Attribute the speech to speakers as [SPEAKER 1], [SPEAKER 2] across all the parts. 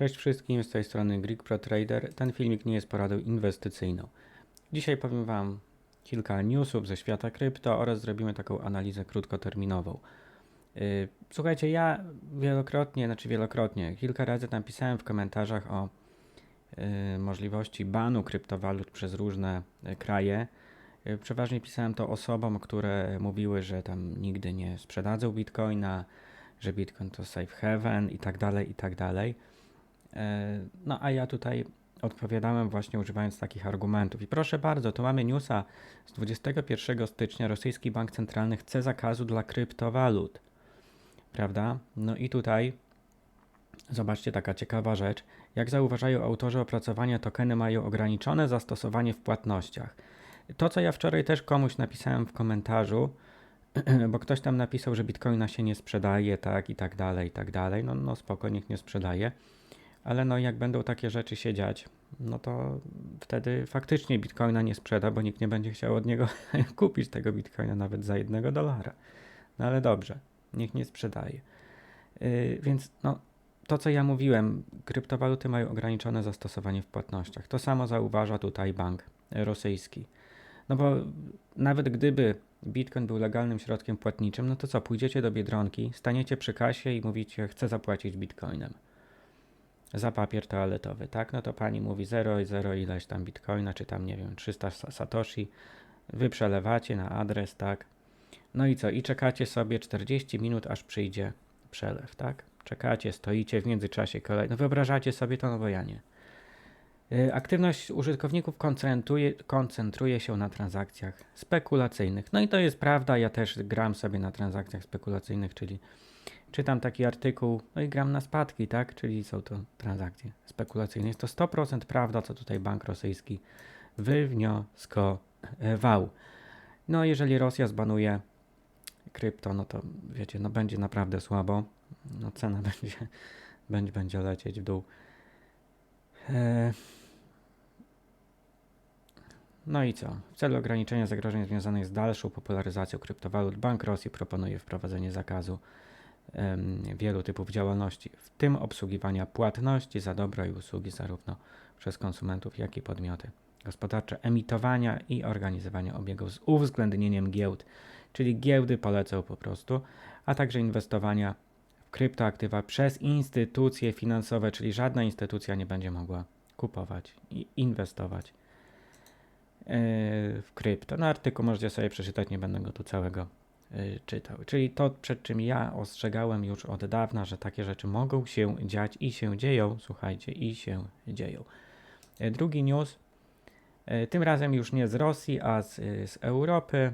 [SPEAKER 1] Cześć wszystkim, z tej strony Greek Pro Trader. Ten filmik nie jest poradą inwestycyjną. Dzisiaj powiem Wam kilka newsów ze świata krypto oraz zrobimy taką analizę krótkoterminową. Yy, Słuchajcie, ja wielokrotnie, znaczy wielokrotnie, kilka razy napisałem w komentarzach o yy, możliwości banu kryptowalut przez różne yy, kraje. Przeważnie pisałem to osobom, które mówiły, że tam nigdy nie sprzedadzą bitcoina, że bitcoin to safe haven i tak dalej, i tak dalej. E, No a ja tutaj odpowiadałem właśnie używając takich argumentów. I proszę bardzo, tu mamy newsa z 21 stycznia. Rosyjski Bank Centralny chce zakazu dla kryptowalut. Prawda? No i tutaj zobaczcie taka ciekawa rzecz. Jak zauważają autorzy opracowania, tokeny mają ograniczone zastosowanie w płatnościach. To, co ja wczoraj też komuś napisałem w komentarzu, bo ktoś tam napisał, że bitcoina się nie sprzedaje, tak i tak dalej, i tak dalej. No, no spoko, niech nie sprzedaje. Ale no jak będą takie rzeczy się dziać, no to wtedy faktycznie bitcoina nie sprzeda, bo nikt nie będzie chciał od niego kupić tego bitcoina nawet za jednego dolara. No ale dobrze, niech nie sprzedaje. Yy, więc no, to co ja mówiłem, kryptowaluty mają ograniczone zastosowanie w płatnościach. To samo zauważa tutaj bank rosyjski. No bo nawet gdyby Bitcoin był legalnym środkiem płatniczym, no to co, pójdziecie do Biedronki, staniecie przy kasie i mówicie, chcę zapłacić Bitcoinem za papier toaletowy, tak? No to pani mówi 0 i 0 ileś tam bitcoina, czy tam nie wiem, 300 sa- satoshi. Wy przelewacie na adres, tak? No i co? I czekacie sobie 40 minut, aż przyjdzie przelew, tak? Czekacie, stoicie w międzyczasie kolej. No wyobrażacie sobie to, no bo ja nie. Y, Aktywność użytkowników koncentruje, koncentruje się na transakcjach spekulacyjnych. No i to jest prawda, ja też gram sobie na transakcjach spekulacyjnych, czyli czytam taki artykuł, no i gram na spadki, tak? Czyli są to transakcje spekulacyjne. Jest to 100% prawda, co tutaj bank rosyjski wywnioskował. No, jeżeli Rosja zbanuje krypto, no to wiecie, no będzie naprawdę słabo. No cena będzie, będzie, będzie lecieć w dół. E, No i co? W celu ograniczenia zagrożeń związanych z dalszą popularyzacją kryptowalut, Bank Rosji proponuje wprowadzenie zakazu wielu typów działalności, w tym obsługiwania płatności za dobra i usługi zarówno przez konsumentów, jak i podmioty gospodarcze, emitowania i organizowania obiegów z uwzględnieniem giełd, czyli giełdy polecą po prostu, a także inwestowania w kryptoaktywa przez instytucje finansowe, czyli żadna instytucja nie będzie mogła kupować i inwestować yy, w krypto. No artykuł możecie sobie przeczytać, nie będę go tu całego czytał. Czyli to, przed czym ja ostrzegałem już od dawna, że takie rzeczy mogą się dziać i się dzieją, słuchajcie, i się dzieją. Yy, Drugi news, yy, tym razem już nie z Rosji, a z, z Europy.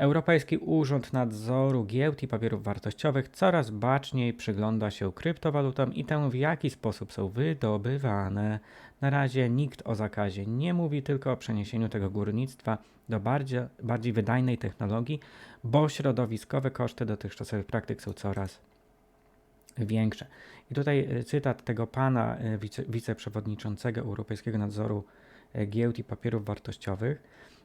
[SPEAKER 1] Europejski Urząd Nadzoru Giełd i Papierów Wartościowych coraz baczniej przygląda się kryptowalutom i temu, w jaki sposób są wydobywane. Na razie nikt o zakazie nie mówi, tylko o przeniesieniu tego górnictwa do bardziej, bardziej wydajnej technologii, bo środowiskowe koszty dotychczasowych praktyk są coraz większe. I tutaj e, cytat tego pana e, wice, wiceprzewodniczącego Europejskiego Nadzoru e, Giełd i Papierów Wartościowych.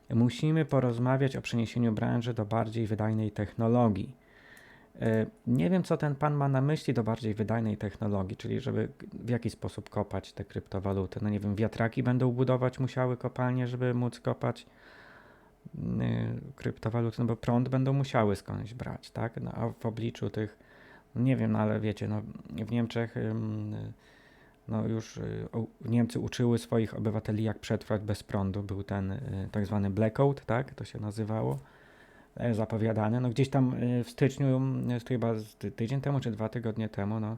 [SPEAKER 1] Musimy porozmawiać o przeniesieniu branży do bardziej wydajnej technologii. E, Nie wiem, co ten pan ma na myśli do bardziej wydajnej technologii, czyli żeby w jaki sposób kopać te kryptowaluty. No nie wiem, wiatraki będą budować musiały kopalnie, żeby móc kopać y, kryptowaluty, no bo prąd będą musiały skądś brać, tak? No, a w obliczu tych, no nie wiem, no ale wiecie, no w Niemczech no już y, Niemcy uczyły swoich obywateli, jak przetrwać bez prądu. Był ten y, tak zwany blackout, tak? To się nazywało. e, Zapowiadane. No gdzieś tam y, w styczniu, chyba tydzień temu czy dwa tygodnie temu, no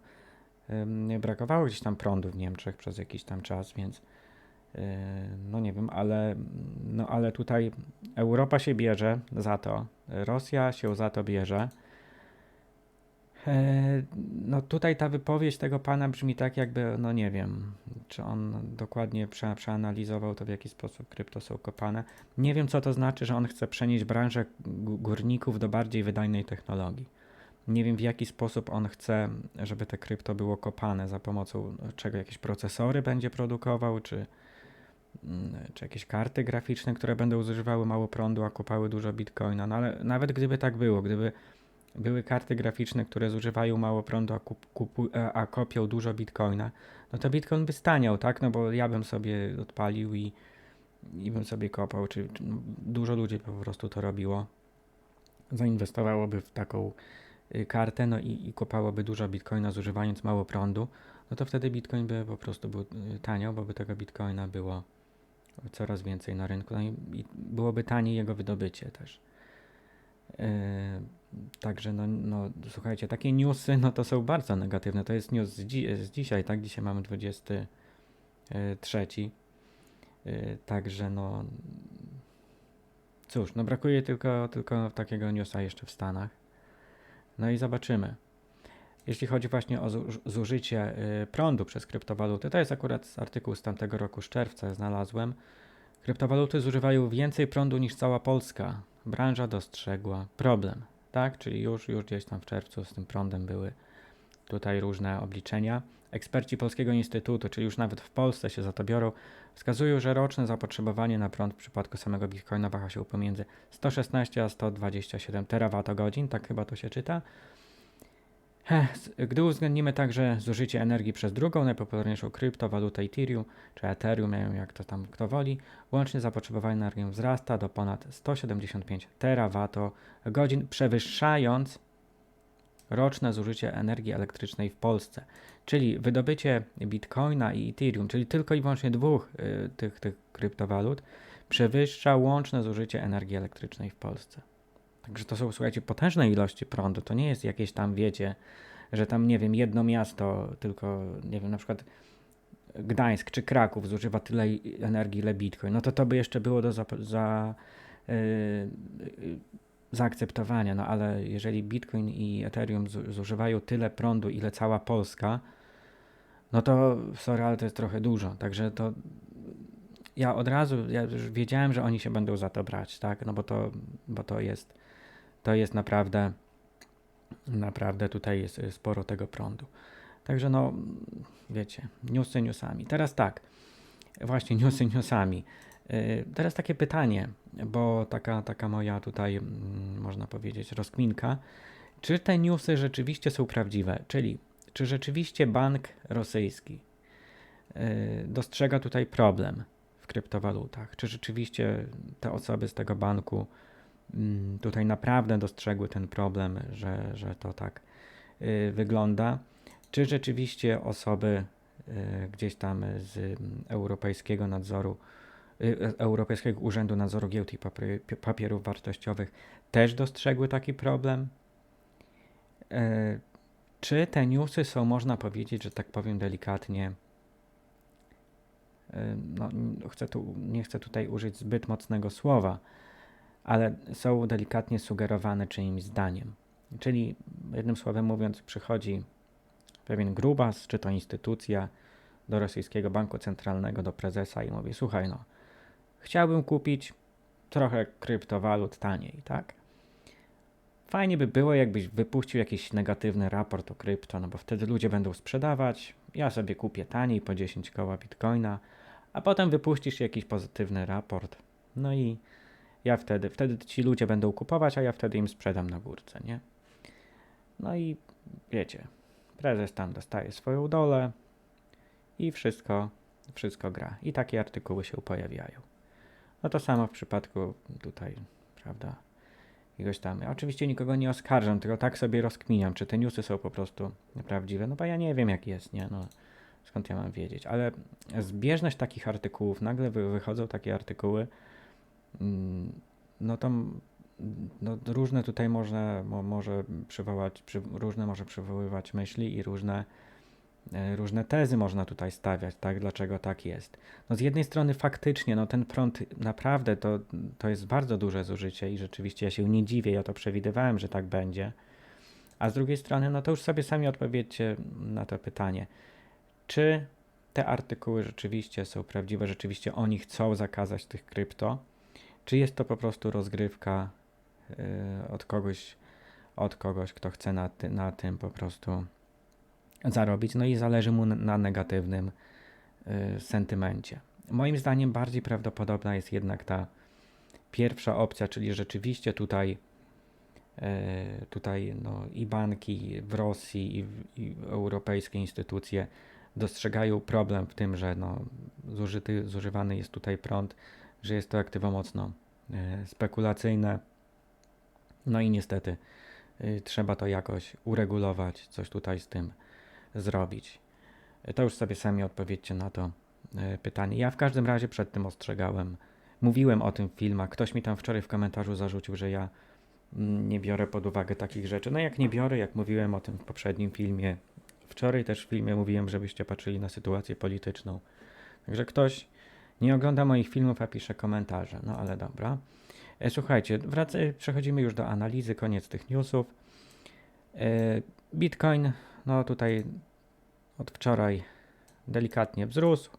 [SPEAKER 1] brakowało gdzieś tam prądu w Niemczech przez jakiś tam czas, więc no nie wiem, ale, no ale tutaj Europa się bierze za to, Rosja się za to bierze. E, No tutaj ta wypowiedź tego pana brzmi tak, jakby, no nie wiem, czy on dokładnie prze, przeanalizował to, w jaki sposób krypto są kopane. Nie wiem, co to znaczy, że on chce przenieść branżę gó- górników do bardziej wydajnej technologii. Nie wiem, w jaki sposób on chce, żeby te krypto było kopane, za pomocą czego jakieś procesory będzie produkował, czy, mm, czy jakieś karty graficzne, które będą zużywały mało prądu, a kopały dużo bitcoina. No ale nawet gdyby tak było, gdyby były karty graficzne, które zużywają mało prądu, a, kup, a, a kopią dużo bitcoina, no to bitcoin by staniał, tak? No bo ja bym sobie odpalił i, i bym sobie kopał, czy, czy no, dużo ludzi po prostu to robiło. Zainwestowałoby w taką y, kartę, no i, i kopałoby dużo bitcoina zużywając mało prądu, no to wtedy bitcoin by po prostu był y, taniał, bo by tego bitcoina było coraz więcej na rynku, no i, i byłoby taniej jego wydobycie też. Yy, także no, no, słuchajcie, takie newsy, no to są bardzo negatywne. To jest news z, dzi z dzisiaj, tak? Dzisiaj mamy 23. Yy, także no cóż, no brakuje tylko, tylko takiego newsa jeszcze w Stanach. No i zobaczymy. Jeśli chodzi właśnie o zu- zużycie y, prądu przez kryptowaluty, to jest akurat artykuł z tamtego roku, z czerwca znalazłem. Kryptowaluty zużywają więcej prądu niż cała Polska. Branża dostrzegła problem, tak? Czyli już, już gdzieś tam w czerwcu z tym prądem były tutaj różne obliczenia. Eksperci Polskiego Instytutu, czyli już nawet w Polsce się za to biorą, wskazują, że roczne zapotrzebowanie na prąd w przypadku samego Bitcoina waha się pomiędzy 116 a 127 terawatogodzin, tak chyba to się czyta. Gdy uwzględnimy także zużycie energii przez drugą najpopularniejszą kryptowalutę Ethereum, czy Ethereum, jak to tam kto woli, łącznie zapotrzebowanie na energię wzrasta do ponad 175 terawatogodzin, przewyższając roczne zużycie energii elektrycznej w Polsce. Czyli wydobycie Bitcoina i Ethereum, czyli tylko i wyłącznie dwóch y, tych, tych kryptowalut, przewyższa łączne zużycie energii elektrycznej w Polsce. Także to są, słuchajcie, potężne ilości prądu. To nie jest jakieś tam, wiecie, że tam, nie wiem, jedno miasto, tylko, nie wiem, na przykład Gdańsk czy Kraków zużywa tyle energii, ile Bitcoin. No to to by jeszcze było do za, za, yy, yy, zaakceptowania. No ale jeżeli Bitcoin i Ethereum zu, zużywają tyle prądu, ile cała Polska, no to sorry, ale to jest trochę dużo. Także to ja od razu, ja już wiedziałem, że oni się będą za to brać, tak? No bo to, bo to jest, to jest naprawdę, naprawdę tutaj jest sporo tego prądu. Także no, wiecie, newsy newsami. Teraz tak, właśnie newsy newsami. Y, Teraz takie pytanie, bo taka, taka moja tutaj, mm, można powiedzieć, rozkminka. Czy te newsy rzeczywiście są prawdziwe? Czyli, czy rzeczywiście bank rosyjski y, dostrzega tutaj problem w kryptowalutach? Czy rzeczywiście te osoby z tego banku tutaj naprawdę dostrzegły ten problem, że, że to tak y, wygląda? Czy rzeczywiście osoby y, gdzieś tam z mm, Europejskiego Nadzoru, y, e- Europejskiego Urzędu Nadzoru Giełd i Papierów Wartościowych też dostrzegły taki problem? E, Czy te newsy są, można powiedzieć, że tak powiem delikatnie, no, chcę tu, nie chcę tutaj użyć zbyt mocnego słowa, ale są delikatnie sugerowane czyimś zdaniem. Czyli jednym słowem mówiąc, przychodzi pewien grubas, czy to instytucja, do rosyjskiego banku centralnego, do prezesa i mówi: Słuchaj, no, chciałbym kupić trochę kryptowalut taniej, tak? Fajnie by było, jakbyś wypuścił jakiś negatywny raport o krypto, no bo wtedy ludzie będą sprzedawać. Ja sobie kupię taniej po 10 koła bitcoina, a potem wypuścisz jakiś pozytywny raport. No i ja wtedy, wtedy ci ludzie będą kupować, a ja wtedy im sprzedam na górce, nie? No i wiecie, prezes tam dostaje swoją dolę i wszystko, wszystko gra. I takie artykuły się pojawiają. No to samo w przypadku tutaj, prawda? Jakiegoś tam. Ja oczywiście nikogo nie oskarżam, tylko tak sobie rozkminiam, czy te newsy są po prostu prawdziwe. No bo ja nie wiem, jak jest, nie? No, skąd ja mam wiedzieć? Ale zbieżność takich artykułów, nagle wy, wychodzą takie artykuły, no to mm, no, różne tutaj można, mo, może przywołać, przy, różne może przywoływać myśli i różne, e, różne tezy można tutaj stawiać, tak? Dlaczego tak jest? No z jednej strony faktycznie, no ten prąd naprawdę to, to jest bardzo duże zużycie i rzeczywiście ja się nie dziwię, ja to przewidywałem, że tak będzie. A z drugiej strony, no to już sobie sami odpowiedzcie na to pytanie. Czy te artykuły rzeczywiście są prawdziwe, rzeczywiście oni chcą zakazać tych krypto? Czy jest to po prostu rozgrywka yy, od kogoś, od kogoś, kto chce na, ty, na tym po prostu zarobić, no i zależy mu na, negatywnym y, sentymencie. Moim zdaniem bardziej prawdopodobna jest jednak ta pierwsza opcja, czyli rzeczywiście tutaj e, tutaj no, i banki w Rosji, i, w- i europejskie instytucje dostrzegają problem w tym, że no, zużyty, zużywany jest tutaj prąd, że jest to aktywo mocno e, spekulacyjne. No i niestety y, trzeba to jakoś uregulować, coś tutaj z tym zrobić. Y, To już sobie sami odpowiedzcie na to pytanie. Ja w każdym razie przed tym ostrzegałem. Mówiłem o tym w filmach. Ktoś mi tam wczoraj w komentarzu zarzucił, że ja mm, nie biorę pod uwagę takich rzeczy. No jak nie biorę, jak mówiłem o tym w poprzednim filmie. Wczoraj też w filmie mówiłem, żebyście patrzyli na sytuację polityczną. Także ktoś nie ogląda moich filmów, a pisze komentarze. No ale dobra. E, Słuchajcie, wrac- przechodzimy już do analizy, koniec tych newsów. E, Bitcoin, no tutaj od wczoraj delikatnie wzrósł.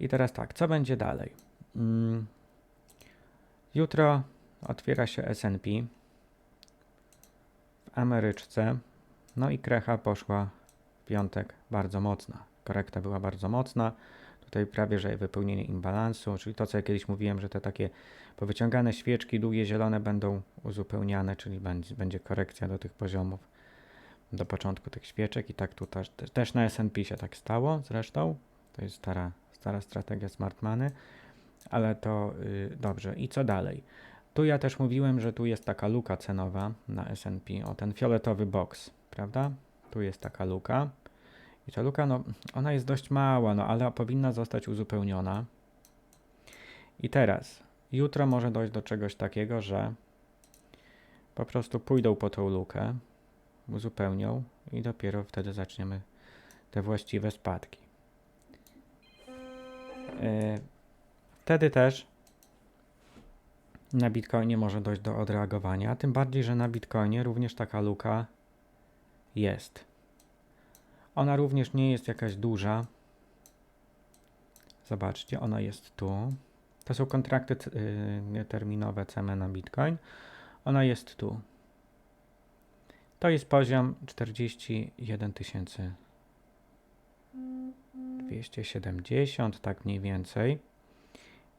[SPEAKER 1] I teraz tak, co będzie dalej? Mm, Jutro otwiera się SP w Ameryczce. No i krecha poszła w piątek bardzo mocna. Korekta była bardzo mocna. Tutaj prawie, że wypełnienie imbalansu, czyli to, co ja kiedyś mówiłem, że te takie powyciągane świeczki długie zielone będą uzupełniane, czyli będzie, korekcja do tych poziomów do początku tych świeczek i tak tu też, na S&P się tak stało zresztą. To jest stara, stara strategia Smart Money, ale to y, dobrze. I co dalej? Tu ja też mówiłem, że tu jest taka luka cenowa na S&P, o ten fioletowy box, prawda? Tu jest taka luka. Ta luka, no, ona jest dość mała, no, ale powinna zostać uzupełniona. I teraz, jutro może dojść do czegoś takiego, że po prostu pójdą po tą lukę, uzupełnią i dopiero wtedy zaczniemy te właściwe spadki. Yy, Wtedy też na Bitcoinie może dojść do odreagowania, tym bardziej, że na Bitcoinie również taka luka jest. Ona również nie jest jakaś duża. Zobaczcie, ona jest tu. To są kontrakty yy, terminowe CME na Bitcoin. Ona jest tu. To jest poziom 41 270, tak mniej więcej.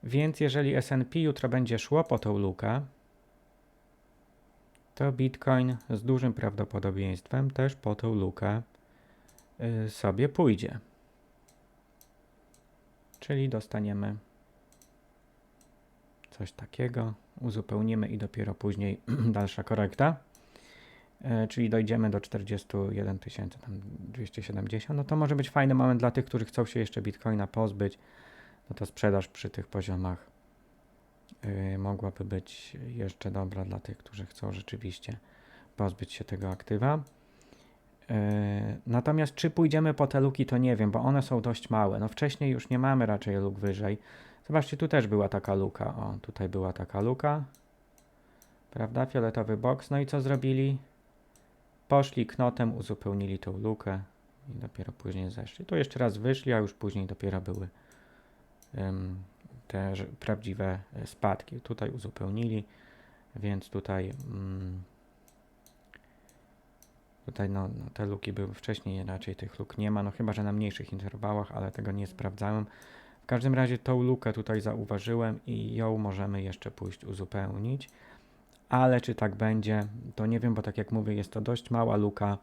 [SPEAKER 1] Więc jeżeli S&P jutro będzie szło po tą lukę, to Bitcoin z dużym prawdopodobieństwem też po tą lukę sobie pójdzie. Czyli dostaniemy coś takiego, uzupełnimy i dopiero później dalsza korekta. E, czyli dojdziemy do 41 tysięcy, tam 270, no to może być fajny moment dla tych, którzy chcą się jeszcze Bitcoina pozbyć, no to sprzedaż przy tych poziomach y, mogłaby być jeszcze dobra dla tych, którzy chcą rzeczywiście pozbyć się tego aktywa. Y, natomiast czy pójdziemy po te luki, to nie wiem, bo one są dość małe. No wcześniej już nie mamy raczej luk wyżej. Zobaczcie, tu też była taka luka. O, tutaj była taka luka. Prawda? Fioletowy box. No i co zrobili? Poszli knotem, uzupełnili tą lukę i dopiero później zeszli. Tu jeszcze raz wyszli, a już później dopiero były em, te prawdziwe e, spadki. Tutaj uzupełnili, więc tutaj mm, tutaj no, no, te luki były wcześniej, raczej tych luk nie ma, no chyba, że na mniejszych interwałach, ale tego nie sprawdzałem. W każdym razie tą lukę tutaj zauważyłem i ją możemy jeszcze pójść uzupełnić. Ale czy tak będzie, to nie wiem, bo tak jak mówię, jest to dość mała luka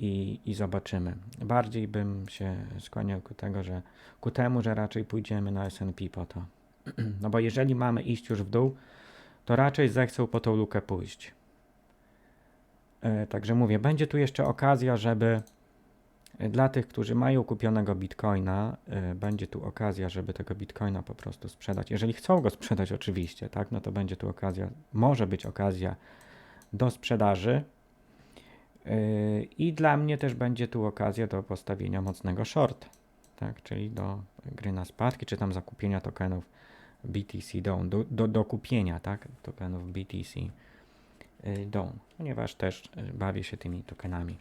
[SPEAKER 1] i, i zobaczymy. Bardziej bym się skłaniał ku tego, że ku temu, że raczej pójdziemy na S&P po to. No bo jeżeli mamy iść już w dół, to raczej zechcą po tą lukę pójść. E, Także mówię, będzie tu jeszcze okazja, żeby e, dla tych, którzy mają kupionego bitcoina, e, będzie tu okazja, żeby tego bitcoina po prostu sprzedać. Jeżeli chcą go sprzedać, oczywiście, tak, no to będzie tu okazja, może być okazja do sprzedaży. I dla mnie też będzie tu okazja do postawienia mocnego short, tak, czyli do gry na spadki, czy tam zakupienia tokenów BTC Dawn, do, do, do kupienia, tak, tokenów BTC yy, Dawn, ponieważ też yy, bawię się tymi tokenami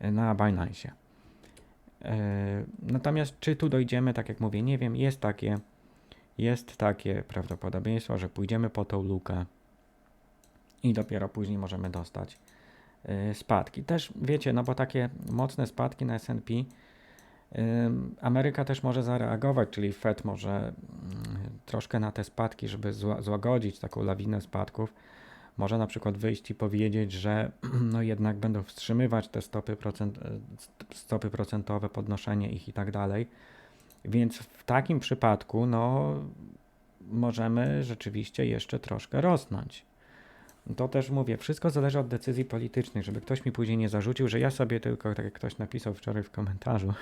[SPEAKER 1] yy, na Binance. Natomiast czy tu dojdziemy, tak jak mówię, nie wiem, jest takie, jest takie prawdopodobieństwo, że pójdziemy po tą lukę i dopiero później możemy dostać y, spadki. Też wiecie, no bo takie mocne spadki na S&P Ameryka też może zareagować, czyli Fed może mm, troszkę na te spadki, żeby zła, złagodzić taką lawinę spadków, może na przykład wyjść i powiedzieć, że no jednak będą wstrzymywać te stopy, procent, e, stopy procentowe, podnoszenie ich i tak dalej. Więc w takim przypadku, no, możemy rzeczywiście jeszcze troszkę rosnąć. To też mówię, wszystko zależy od decyzji politycznych, żeby ktoś mi później nie zarzucił, że ja sobie tylko, tak jak ktoś napisał wczoraj w komentarzu,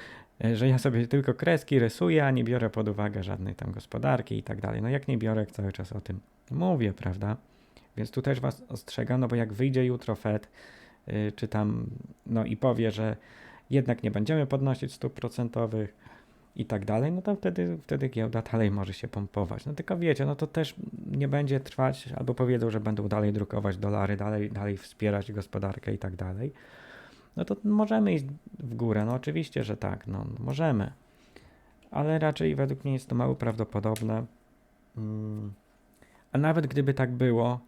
[SPEAKER 1] że ja sobie tylko kreski rysuję, a nie biorę pod uwagę żadnej tam gospodarki i tak dalej. No jak nie biorę, cały czas o tym mówię, prawda? Więc tu też was ostrzegam, no bo jak wyjdzie jutro Fed, yy, czy tam, no i powie, że jednak nie będziemy podnosić stóp procentowych, i tak dalej, no to wtedy, wtedy giełda dalej może się pompować. No tylko wiecie, no to też nie będzie trwać, albo powiedzą, że będą dalej drukować dolary, dalej, dalej wspierać gospodarkę i tak dalej. No to możemy iść w górę, no oczywiście, że tak, no możemy. Ale raczej według mnie jest to mało prawdopodobne. Mm. A nawet gdyby tak było,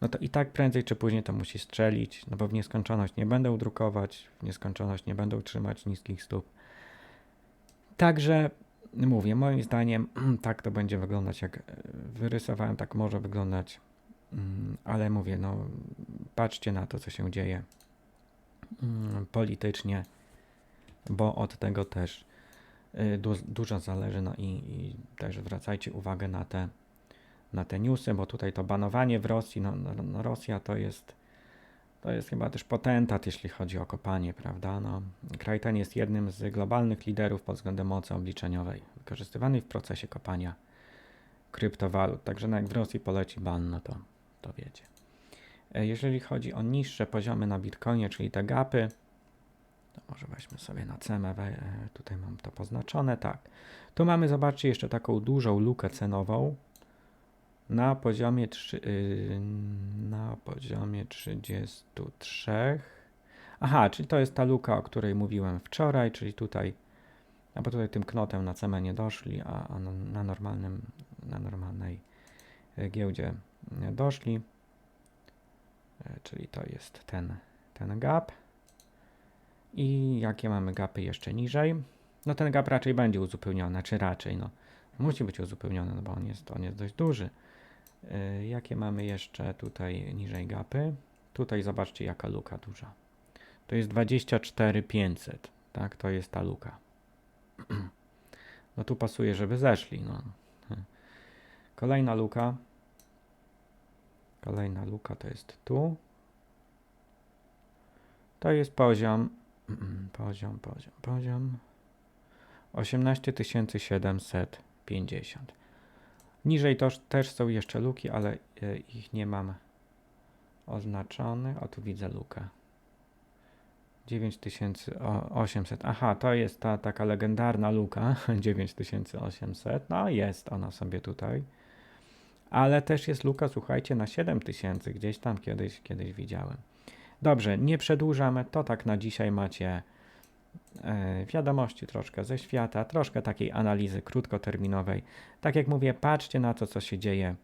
[SPEAKER 1] no to i tak prędzej czy później to musi strzelić, no bo w nieskończoność nie będą drukować, w nieskończoność nie będą trzymać niskich stóp. Także mówię, moim zdaniem tak to będzie wyglądać, jak e, wyrysowałem, tak może wyglądać, mm, ale mówię, no patrzcie na to, co się dzieje mm, politycznie, bo od tego też e, du dużo zależy, no i, i, też zwracajcie uwagę na te, na te newsy, bo tutaj to banowanie w Rosji, no, no, no Rosja to jest to jest chyba też potentat, jeśli chodzi o kopanie, prawda? No, kraj ten jest jednym z globalnych liderów pod względem mocy obliczeniowej, wykorzystywanej w procesie kopania kryptowalut. Także no jak w Rosji poleci ban, no to, to wiecie. E, jeżeli chodzi o niższe poziomy na Bitcoinie, czyli te gapy, to może weźmy sobie na cenę, e, tutaj mam to poznaczone, tak. Tu mamy, zobaczcie, jeszcze taką dużą lukę cenową, na poziomie, 3, yy, na poziomie 33. Aha, czyli to jest ta luka, o której mówiłem wczoraj, czyli tutaj, a bo tutaj tym knotem na CME nie doszli, a, a na, normalnym, na normalnej e, giełdzie doszli. E, czyli to jest ten, ten gap. I jakie mamy gapy jeszcze niżej? No ten gap raczej będzie uzupełniony, czy raczej, no musi być uzupełniony, no bo on jest, on jest dość duży. E, jakie mamy jeszcze tutaj niżej gapy? Tutaj zobaczcie jaka luka duża. To jest 24500, tak? To jest ta luka. No tu pasuje, żeby zeszli, no. Kolejna luka. Kolejna luka to jest tu. To jest poziom, poziom, poziom, poziom 18750. Niżej to też są jeszcze luki, ale e, ich nie mam oznaczonych. O, tu widzę lukę. 9800. Aha, to jest ta taka legendarna luka 9800. No jest ona sobie tutaj. Ale też jest luka, słuchajcie, na 7000. Gdzieś tam kiedyś, kiedyś widziałem. Dobrze, nie przedłużamy. To tak na dzisiaj macie wiadomości troszkę ze świata, troszkę takiej analizy krótkoterminowej. Tak jak mówię, patrzcie na to, co się dzieje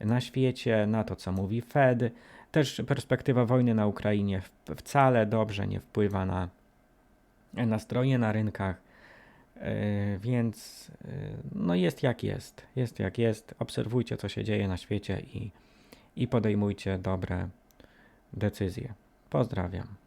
[SPEAKER 1] na świecie, na to, co mówi Fed. Też perspektywa wojny na Ukrainie wcale dobrze nie wpływa na nastroje na rynkach, e, więc e, no jest jak jest. Jest jak jest. Obserwujcie, co się dzieje na świecie i, i podejmujcie dobre decyzje. Pozdrawiam.